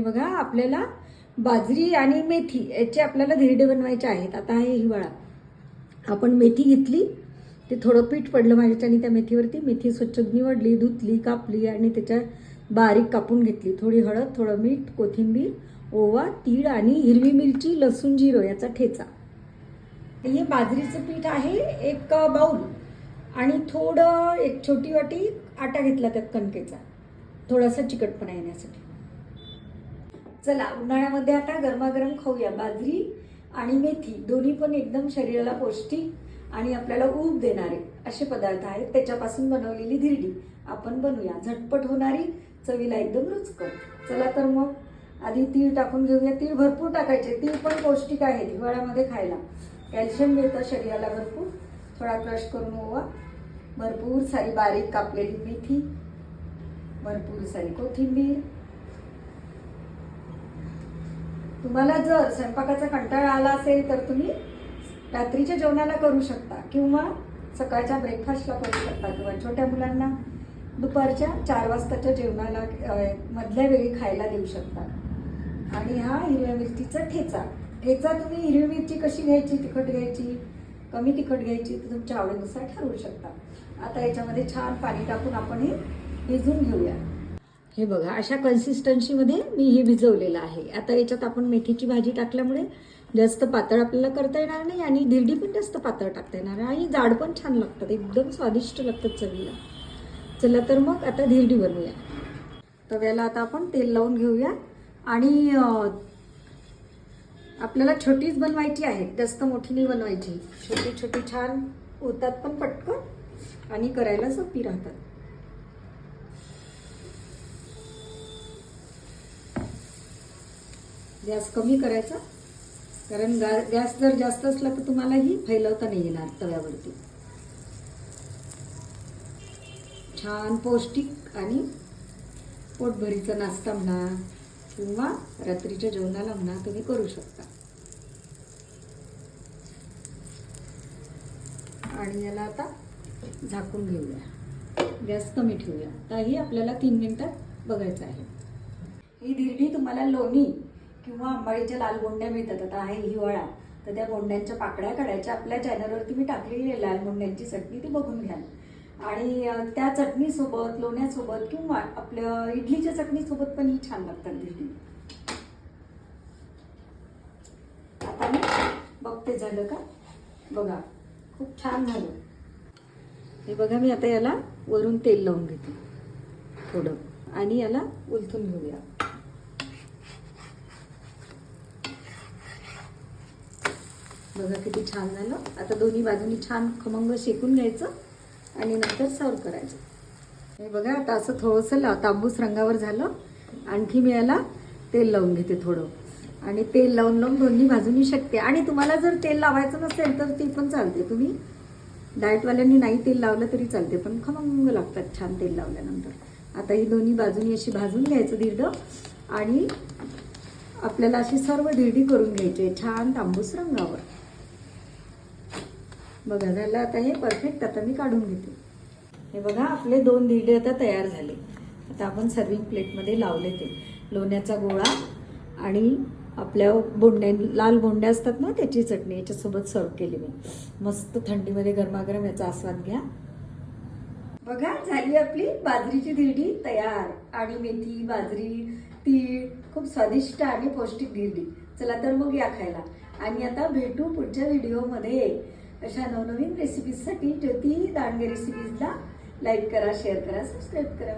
बघा आपल्याला बाजरी आणि मेथी याचे आपल्याला धिरडे बनवायचे आहेत. आता आहे हिवाळा. आपण मेथी घेतली ते थोडं पीठ पडलं माझ्याच्याने त्या मेथीवरती. मेथी स्वच्छ निवडली धुतली कापली आणि त्याच्या बारीक कापून घेतली. थोडी हळद थोडं मीठ कोथिंबीर ओवा तीळ आणि हिरवी मिरची लसूण जिरो याचा ठेचा. हे बाजरीचं पीठ आहे एक बाऊल आणि थोडं एक छोटी वाटी आटा घेतला त्यात कणकेचा. थोडासा चिकटपणा येण्यासाठी. चला उन्हाळ्यामध्ये आता गरमागरम खाऊया. बाजरी आणि मेथी दोन्ही पण एकदम शरीराला पौष्टिक आणि आपल्याला ऊब देणारे असे पदार्थ आहेत. त्याच्यापासून बनवलेली धिरडी आपण बनवूया. झटपट होणारी चवीला एकदम रुचकर. चला तर मग आधी तीळ टाकून घेऊया. तीळ भरपूर टाकायचे. तीळ पण पौष्टिक आहे हिवाळ्यामध्ये खायला. कॅल्शियम मिळतं शरीराला भरपूर. थोडा क्रश करून ओवा. भरपूर सारी बारीक कापलेली मेथी. भरपूर सारी कोथिंबीर. तुम्हाला जर स्वयंपाकाचा कंटाळा आला असेल तर तुम्ही रात्रीच्या जेवणाला करू शकता किंवा सकाळच्या ब्रेकफास्टला करू शकता किंवा छोट्या मुलांना दुपारच्या चार वाजताच्या जेवणाला मधल्या वेळी खायला देऊ शकता. आणि हा हिरव्या मिरचीचा ठेचा. ठेचा तुम्ही हिरवी मिरची कशी घ्यायची? तिखट घ्यायची कमी तिखट घ्यायची ते तुमच्या आवडीनुसार ठरवू शकता. आता याच्यामध्ये छान पाणी टाकून आपण हे भिजून घेऊया. हे बघा अशा कन्सिस्टन्सीमध्ये मी हे भिजवलेलं आहे. आता याच्यात आपण मेथीची भाजी टाकल्यामुळे जास्त पातळ आपल्याला करता येणार नाही आणि धिरडी पण जास्त पातळ टाकता येणार आणि जाड पण छान लागतात एकदम स्वादिष्ट लागतात चवीला. चला तर मग आता धिरडी बनवूया. तव्याला आता आपण तेल लावून घेऊया. आणि आपल्याला छोटीच बनवायची आहे जास्त मोठी नाही बनवायची. छोटी छोटी छान होतात पण पटकन आणि करायला सोपी राहतात. गॅस कमी करायचा. कारण गा गॅस जर जास्त असला तर तुम्हालाही फैलवता नाही येणार तव्यावरती. छान पौष्टिक आणि पोटभरीचा नाश्ता म्हणा किंवा रात्रीच्या जेवणाला म्हणा तुम्ही करू शकता. आणि याला आता झाकून घेऊया. गॅस कमी ठेवूया. ताही आपल्याला तीन मिनिटात बघायचं आहे. ही धिरडी तुम्हाला लोणी किंवा आंबाडीच्या लाल गोंड्या मिळतात. आता आहे हिवाळा. तर त्या गोंड्यांच्या पाकड्या काढायच्या. आपल्या चॅनलवरती मी टाकलेली आहे लाल गोंड्यांची चटणी. ती बघून घ्याल आणि त्या चटणीसोबत लोण्यासोबत किंवा आपल्या इडलीच्या चटणीसोबत पण ही छान लागतात धिरडी आता मी बघते झालं का? बघा. खूप छान झालं. हे बघा मी आता याला वरून तेल लावून घेते. थोडं. आणि याला उलथून घेऊया. बघा किती छान झालं. आता दोन्ही बाजूनी छान खमंग शेकून घ्यायचं आणि नंतर सर्व करायचं. हे बघा आता असं थोडंसं तांबूस रंगावर झालं. आणखी मी याला तेल लावून घेते थोडं. आणि तेल लावून लावून दोन्ही बाजूनी शकते. आणि तुम्हाला जर तेल लावायचं नसेल तर ती पण चालते. तुम्ही डाएटवाल्यांनी नाही तेल लावलं तरी चालते पण खमंग लागतात छान तेल लावल्यानंतर. आता ही दोन्ही बाजूनी अशी भाजून घ्यायचं दीर्घ आणि आपल्याला अशी सर्व धिरडी करून घ्यायची आहे छान तांबूस रंगावर. बघा झालं आता हे परफेक्ट आता मी काढून घेते. हे बघा आपले दोन धिडे आता तयार झाले. आता आपण सर्विंग प्लेटमध्ये लावले ते. लोण्याचा गोळा आणि आपल्या बोंड्या लाल बोंड्या असतात ना त्याची चटणी याच्यासोबत सर्व केली मी. मस्त थंडीमध्ये गरमागरम याचा आस्वाद घ्या. बघा झाली आपली बाजरीची धिरडी तयार. आणि मेथी बाजरी तीळ खूप स्वादिष्ट आणि पौष्टिक धिरडी चला तर मग या खायला. आणि आता भेटू पुढच्या व्हिडिओमध्ये अशा नवनवीन रेसिपीजसाठी ज्योती दांडगे रेसिपीजला लाईक करा शेअर करा सबस्क्राईब करा.